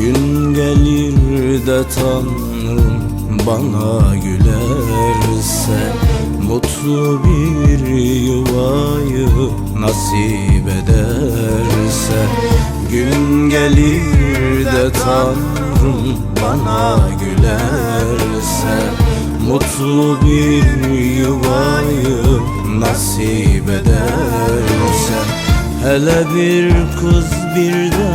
Gün gelir de Tanrım bana gülerse Mutlu bir yuvayı nasip ederse Gün gelir de Tanrım bana gülerse Mutlu bir yuvayı nasip ederse Hele bir kız bir de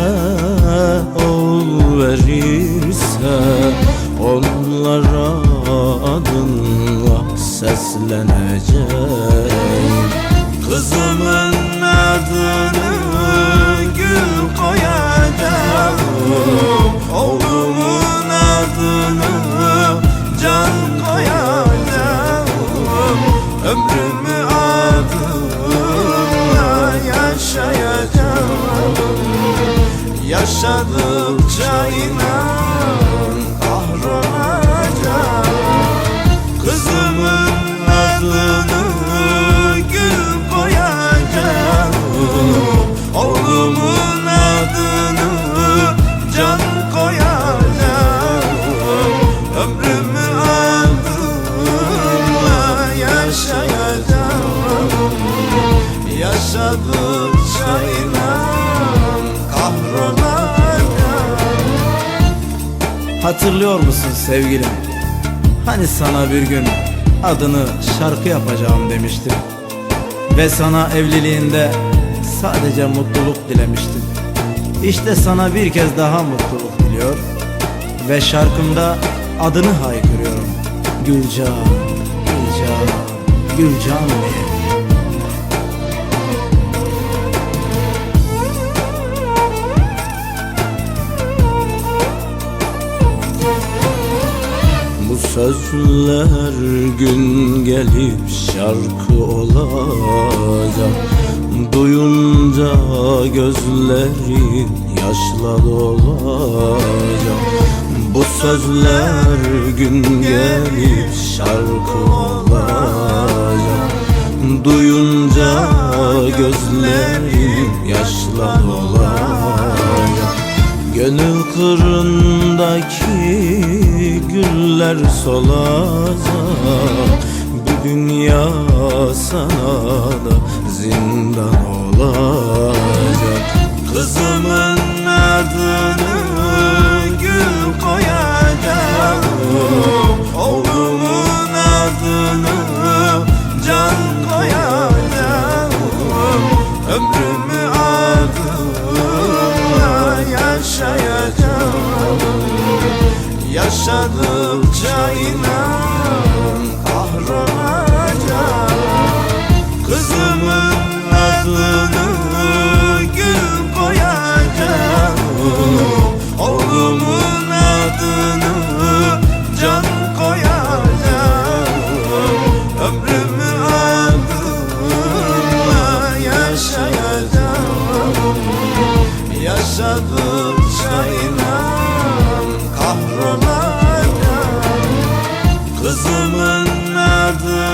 oğul verirse Onlara adınla sesleneceğim. Kızımın adını gül koyacağım. Oğlumun adını can koyacağım. Ömrümü adına yaşayacağım. Yaşadıkça inan Hatırlıyor musun sevgilim? Hani sana bir gün adını şarkı yapacağım demiştim. Ve sana evliliğinde sadece mutluluk dilemiştim. İşte sana bir kez daha mutluluk diliyor ve şarkımda adını haykırıyorum. Gülcan, Gülcan, Gülcan diye. Bu sözler gün gelip şarkı olacak. Duyunca gözlerin yaşla dolacak Bu sözler gün gelip şarkı olacak. Duyunca gözlerin yaşla dolacak Gönül kırındaki güller solacak Bu dünya sana da zindan olacak. Kızımın adını gül koyacağım Oğlumun adını can koyacağım. Ömrümü adına yaşayacağım Yaşadıkça inan kahrolacağım Kızımın adını gül koyacağım. Oğlumun adını can koyacağım. Ömrümü adına yaşayacağım. Yaşadıkça inan another